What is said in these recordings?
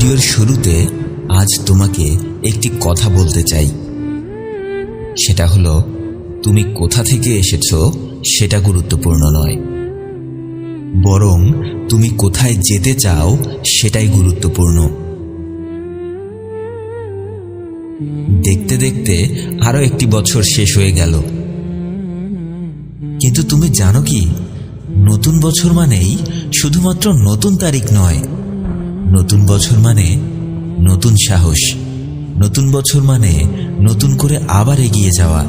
ভিডিওর শুরুতে আজ তোমাকে একটি কথা বলতে চাই। সেটা হলো, তুমি কোথা থেকে এসেছ সেটা গুরুত্বপূর্ণ নয়। বরং তুমি কোথায় যেতে চাও সেটাই গুরুত্বপূর্ণ। দেখতে দেখতে আরও একটি বছর শেষ হয়ে গেল। কিন্তু তুমি জানো কি? নতুন বছর মানেই শুধুমাত্র নতুন তারিখ নয়। নতুন বছর মানে নতুন সাহস। নতুন বছর মানে নতুন করে আবার এগিয়ে যাওয়া।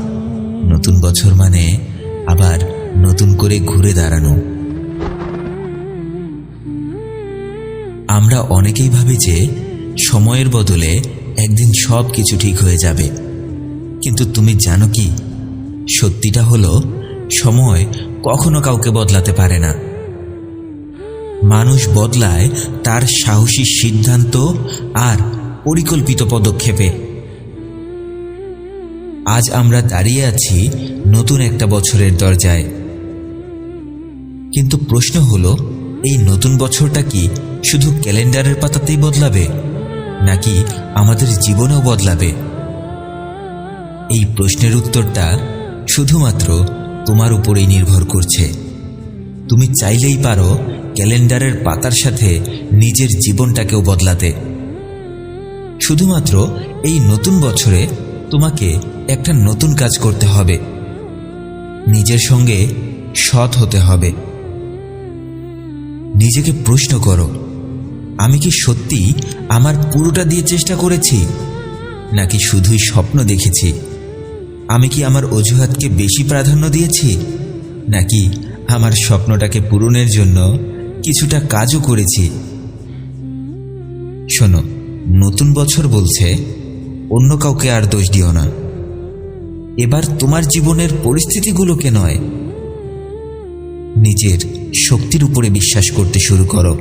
নতুন বছর মানে আবার নতুন করে ঘুরে দাঁড়ানো। আমরা অনেকেই ভাবি যে সময়ের বদলে একদিন সব কিছু ঠিক হয়ে যাবে। কিন্তু তুমি জানো কি? সত্যিটা হলো, সময় কখনো কাউকে বদলাতে পারে না। মানুষ বদলায় তার সাহসী সিদ্ধান্ত আর পরিকল্পিত পদক্ষেপে। আজ আমরা দাঁড়িয়ে আছি নতুন একটা বছরের দরজায়। কিন্তু প্রশ্ন হলো, এই নতুন বছরটা কি শুধু ক্যালেন্ডারের পাতাতেই বদলাবে, নাকি আমাদের জীবনেও বদলাবে? এই প্রশ্নের উত্তরটা শুধুমাত্র তোমার উপরেই নির্ভর করছে। তুমি চাইলেই পারো ক্যালেন্ডারের পাতার সাথে নিজের জীবনটাকেও বদলাতে। শুধুমাত্র এই নতুন বছরে তোমাকে একটা নতুন কাজ করতে হবে। নিজের সঙ্গে সৎ হতে হবে। নিজেকে প্রশ্ন করো, আমি কি সত্যি আমার পুরোটা দিয়ে চেষ্টা করেছি, নাকি শুধুই স্বপ্ন দেখেছি? আমি কি আমার অজুহাতকে বেশি প্রাধান্য দিয়েছি, নাকি আমার স্বপ্নটাকে পূরণের জন্য কিছুটা কাজও করেছি। শোনো, নতুন বছর বলছে, অন্য কাউকে আর দোষ দিও না। এবার তোমার জীবনের পরিস্থিতিগুলোকে নয়, নিজের শক্তির উপরে বিশ্বাস করতে শুরু করো।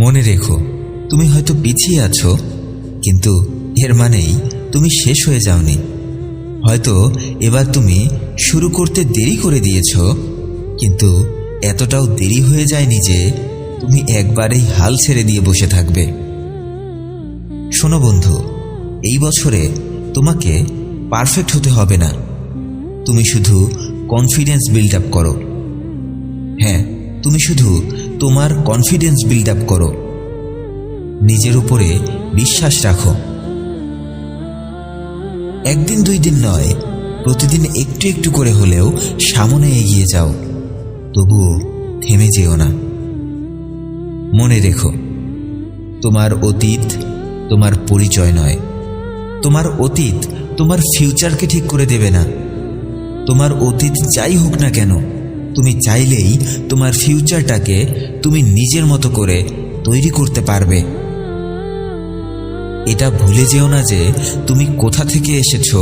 মনে রেখো, তুমি হয়তো পিছিয়ে আছো, কিন্তু এর মানেই তুমি শেষ হয়ে যাওনি। হয়তো এবার তুমি শুরু করতে দেরি করে দিয়েছ, কিন্তু এতটাও দেরি হয়ে যায়নি যে তুমি একবারেই হাল ছেড়ে দিয়ে বসে থাকবে। শোনো বন্ধু, এই বছরে তোমাকে পারফেক্ট হতে হবে না। তুমি শুধু কনফিডেন্স বিল্ড আপ করো। হ্যাঁ তুমি শুধু তোমার কনফিডেন্স বিল্ড আপ করো। নিজের উপরে বিশ্বাস রাখো। একদিন দুই দিন নয়, প্রতিদিন একটু একটু করে হলেও সামনে এগিয়ে যাও। তবুও থেমে যেও না। মনে রেখো, তোমার অতীত তোমার পরিচয় নয়। তোমার অতীত তোমার ফিউচারকে ঠিক করে দেবে না। তোমার অতীত যাই হোক না কেন, তুমি চাইলেই তোমার ফিউচারটাকে তুমি নিজের মতো করে তৈরি করতে পারবে। এটা ভুলে যেও না যে তুমি কোথা থেকে এসেছ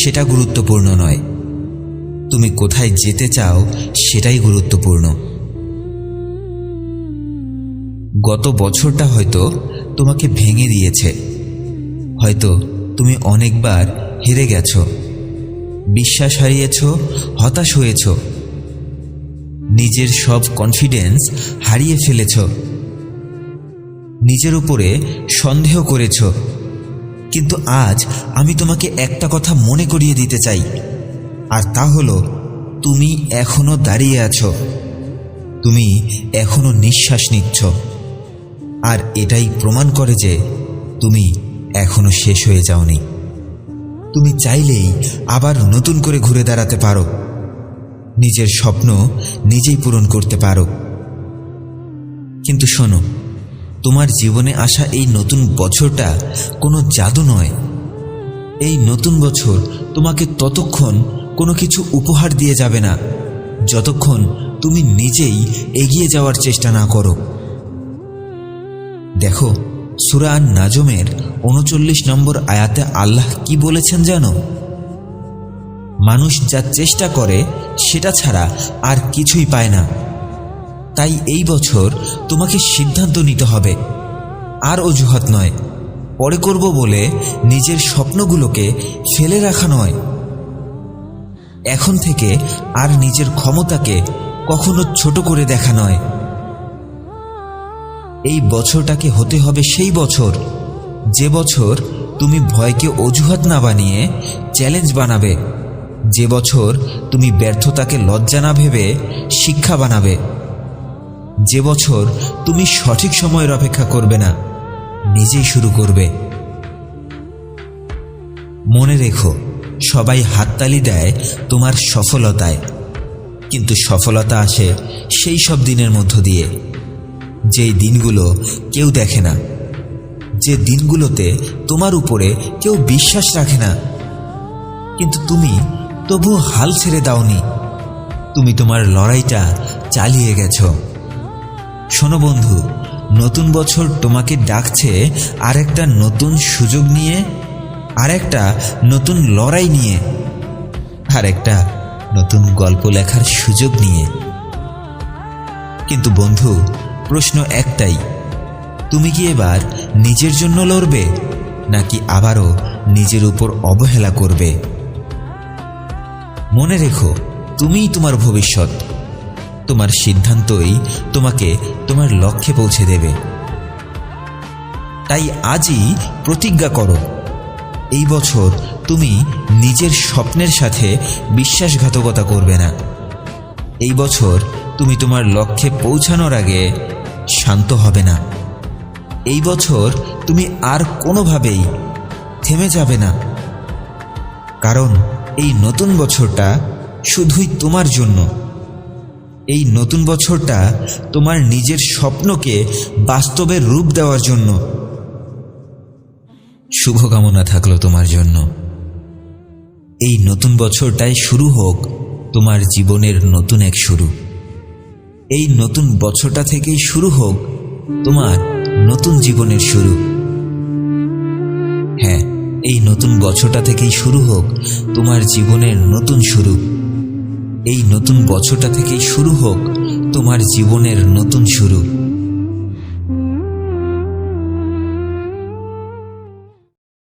সেটা গুরুত্বপূর্ণ নয়। তুমি কোথায় যেতে চাও সেটাই গুরুত্বপূর্ণ। গত বছরটা হয়তো তোমাকে ভেঙে দিয়েছে। হয়তো তুমি অনেকবার হেরে গেছো। বিশ্বাস হারিয়েছ, হতাশ হয়েছ। নিজের সব কনফিডেন্স হারিয়ে ফেলেছ। নিজের উপরে সন্দেহ করেছ। কিন্তু আজ আমি তোমাকে একটা কথা মনে করিয়ে দিতে চাই। আর তা হলো, তুমি এখনও দাঁড়িয়ে আছো। তুমি এখনও নিঃশ্বাস নিচ্ছ। আর এটাই প্রমাণ করে যে তুমি এখনও শেষ হয়ে যাওনি। তুমি চাইলেই আবার নতুন করে ঘুরে দাঁড়াতে পারো। নিজের স্বপ্ন নিজেই পূরণ করতে পারো। কিন্তু শোনো, তোমার জীবনে আসা এই নতুন বছরটা কোনো জাদু নয়। এই নতুন বছর তোমাকে ততক্ষণ কোনো কিছু উপহার দিয়ে যাবে না। যতক্ষণ তুমি নিজেই এগিয়ে যাওয়ার চেষ্টা না করো। দেখো, সুরা আন নাজমের উনচল্লিশ নম্বর আয়াতে আল্লাহ কি বলেছেন জানো? মানুষ যা চেষ্টা করে, সেটা ছাড়া আর কিছুই পায় না। তাই এই বছর তোমাকে সিদ্ধান্ত নিতে হবে। আর অজুহাত নয়। পরে করব বলে নিজের স্বপ্নগুলোকে ফেলে রাখা নয়। এখন থেকে আর নিজের ক্ষমতাকে কখনো ছোট করে দেখা নয়। এই বছরটাকে হতে হবে সেই বছর। যে বছর তুমি ভয়কে অজুহাত না বানিয়ে চ্যালেঞ্জ বানাবে। যে বছর তুমি ব্যর্থতাকে লজ্জা না ভেবে শিক্ষা বানাবে। যে বছর তুমি সঠিক সময়ের অপেক্ষা করবে না, নিজেই শুরু করবে। মনে রেখো সবাই হাততালি দেয় তোমার সফলতায়। কিন্তু সফলতা আসে সেই সব দিনের মধ্য দিয়ে। যেই দিনগুলো কেউ দেখে না, যে দিনগুলোতে তোমার উপরে কেউ বিশ্বাস রাখে না। কিন্তু তুমি তবু হাল ছেড়ে দাওনি। তুমি তোমার লড়াইটা চালিয়ে গেছো। শোনো বন্ধু, নতুন বছর তোমাকে ডাকছে আরেকটা নতুন সুযোগ নিয়ে আর একটা নতুন লড়াই নিয়ে আর একটা নতুন গল্প লেখার সুযোগ নিয়ে। কিন্তু বন্ধু, প্রশ্ন একটাই, তুমি কি এবার নিজের জন্য লড়বে, নাকি আবারও নিজের উপর অবহেলা করবে? মনে রেখো, তুমিই তোমার ভবিষ্যৎ। তোমার সিদ্ধান্তই তোমাকে তোমার লক্ষ্যে পৌঁছে দেবে। তাই আজই প্রতিজ্ঞা করো। এই বছর তুমি নিজের স্বপ্নের সাথে বিশ্বাসঘাতকতা করবে না। এই বছর তুমি তোমার লক্ষ্যে পৌঁছানোর আগে শান্ত হবে না। এই বছর তুমি আর কোনোভাবেই থেমে যাবে না। কারণ এই নতুন বছরটা শুধুই তোমার জন্য। এই নতুন বছরটা তোমার নিজের স্বপ্নকে বাস্তবের রূপ দেওয়ার জন্য। শুভকামনা থাকল তোমার জন্য। এই নতুন বছরটাই শুরু হোক তোমার জীবনের নতুন এক শুরু। এই নতুন বছরটা থেকেই শুরু হোক তোমার নতুন জীবনের শুরু। হ্যাঁ এই নতুন বছরটা থেকেই শুরু হোক তোমার জীবনের নতুন শুরু। এই নতুন বছরটা থেকেই শুরু হোক তোমার জীবনের নতুন শুরু।